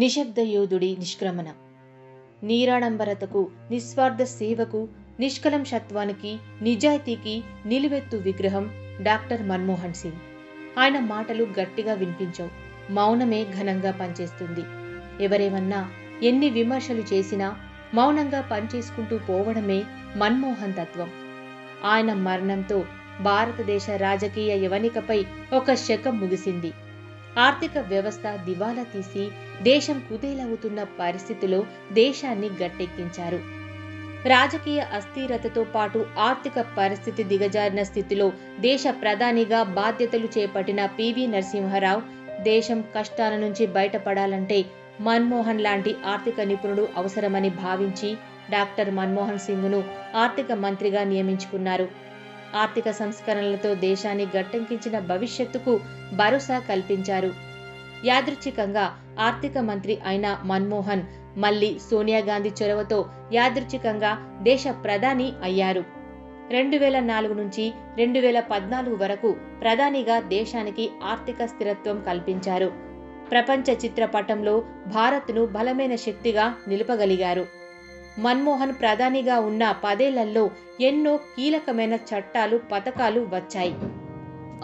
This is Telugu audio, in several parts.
నిశ్శబ్ద యోధుడి నిష్క్రమణ. నీరాడంబరతకు నిస్వార్థ సేవకు నిష్కలంషత్వానికి నిజాయితీకి నిలువెత్తు విగ్రహం డాక్టర్ మన్మోహన్ సింగ్. ఆయన మాటలు గట్టిగా వినిపించవు. మౌనమే ఘనంగా పనిచేస్తుంది. ఎవరేమన్నా ఎన్ని విమర్శలు చేసినా మౌనంగా పనిచేసుకుంటూ పోవడమే మన్మోహన్ తత్వం. ఆయన మరణంతో భారతదేశ రాజకీయ యవనికపై ఒక శకం ముగిసింది. ఆర్థిక వ్యవస్థ దివాలా తీసి దేశం కుదేలవుతున్న పరిస్థితిలో దేశాన్ని గట్టెక్కించారు. రాజకీయ అస్థిరతతో పాటు ఆర్థిక పరిస్థితి దిగజారిన స్థితిలో దేశ ప్రధానిగా బాధ్యతలు చేపట్టిన పివి నరసింహారావు దేశం కష్టాల నుంచి బయటపడాలంటే మన్మోహన్ లాంటి ఆర్థిక నిపుణుడు అవసరమని భావించి డాక్టర్ మన్మోహన్ సింగ్ను ఆర్థిక మంత్రిగా నియమించుకున్నారు. ఆర్థిక సంస్కరణలతో దేశాన్ని గట్టెంకించిన భవిష్యత్తుకు భరోసా కల్పించారు. యాదృచ్ఛికంగా ఆర్థిక మంత్రి అయిన మన్మోహన్ మళ్ళీ సోనియా గాంధీ చొరవతో యాదృచ్ఛికంగా దేశ ప్రధాని అయ్యారు. రెండు వేల నాలుగు నుంచి రెండు వేల పద్నాలుగు వరకు ప్రధానిగా దేశానికి ఆర్థిక స్థిరత్వం కల్పించారు. ప్రపంచ చిత్రపటంలో భారత్ను బలమైన శక్తిగా నిలుపగలిగారు. మన్మోహన్ ప్రధానిగా ఉన్న పదేళ్ళలో ఎన్నో కీలకమైన చట్టాలు పథకాలు వచ్చాయి.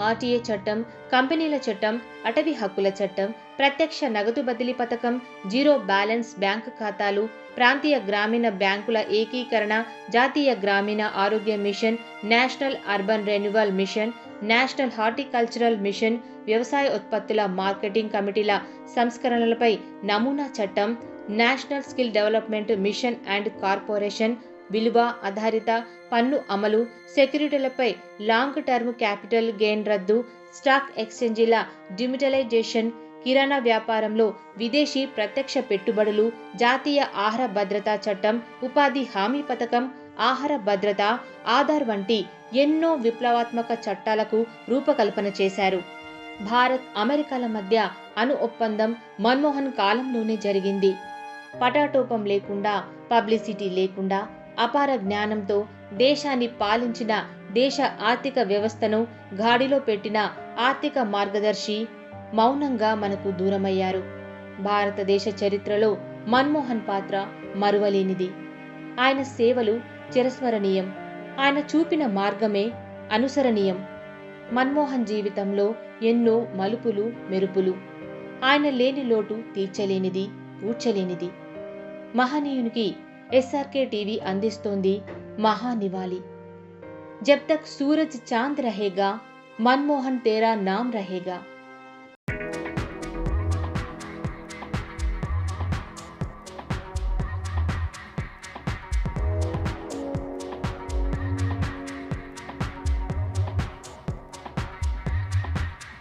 ఆర్టీఏ చట్టం కంపెనీల చట్టం అటవీ హక్కుల చట్టం ప్రత్యక్ష నగదు బదిలీ పథకం జీరో బ్యాలెన్స్ బ్యాంకు ఖాతాలు ప్రాంతీయ గ్రామీణ బ్యాంకుల ఏకీకరణ జాతీయ గ్రామీణ ఆరోగ్య mission national urban renewal mission national horticultural mission వ్యవసాయ ఉత్పత్తుల మార్కెటింగ్ కమిటీల సంస్కరణలపై నమూనా చట్టం national skill development mission and corporation విలువ ఆధారిత పన్ను అమలు సెక్యూరిటీలపై లాంగ్ టర్మ్ క్యాపిటల్ గెయిన్ రద్దు స్టాక్ ఎక్స్చేంజీల డిమిటలైజేషన్ కిరాణా వ్యాపారంలో విదేశీ ప్రత్యక్ష పెట్టుబడులు జాతీయ ఆహార భద్రతా చట్టం ఉపాధి హామీ పథకం ఆహార భద్రత ఆధార్ వంటి ఎన్నో విప్లవాత్మక చట్టాలకు రూపకల్పన చేశారు. భారత్ అమెరికాల మధ్య అణు ఒప్పందం మన్మోహన్ కాలంలోనే జరిగింది. పటాటోపం లేకుండా పబ్లిసిటీ లేకుండా అపార జ్ఞానంతో దేశాన్ని పాలించిన దేశ ఆర్థిక వ్యవస్థను గాడిలో పెట్టిన ఆర్థిక మార్గదర్శి మౌనంగా మనకు దూరమయ్యారు. భారతదేశ చరిత్రలో మన్మోహన్ పాత్ర మరువలేనిది. ఆయన సేవలు చిరస్మరణీయం. ఆయన చూపిన మార్గమే అనుసరణీయం. మన్మోహన్ జీవితంలో ఎన్నో మలుపులు మెరుపులు. ఆయన లేని లోటు తీర్చలేనిది ఊడ్చలేనిది. మహనీయునికి ఎస్ఆర్కే టీవీ అందిస్తోంది మహానివాలి జబ్ తక్ సూరజ్ చాంద్ రహేగా మన్మోహన్ తేరా నామ్ రహేగా.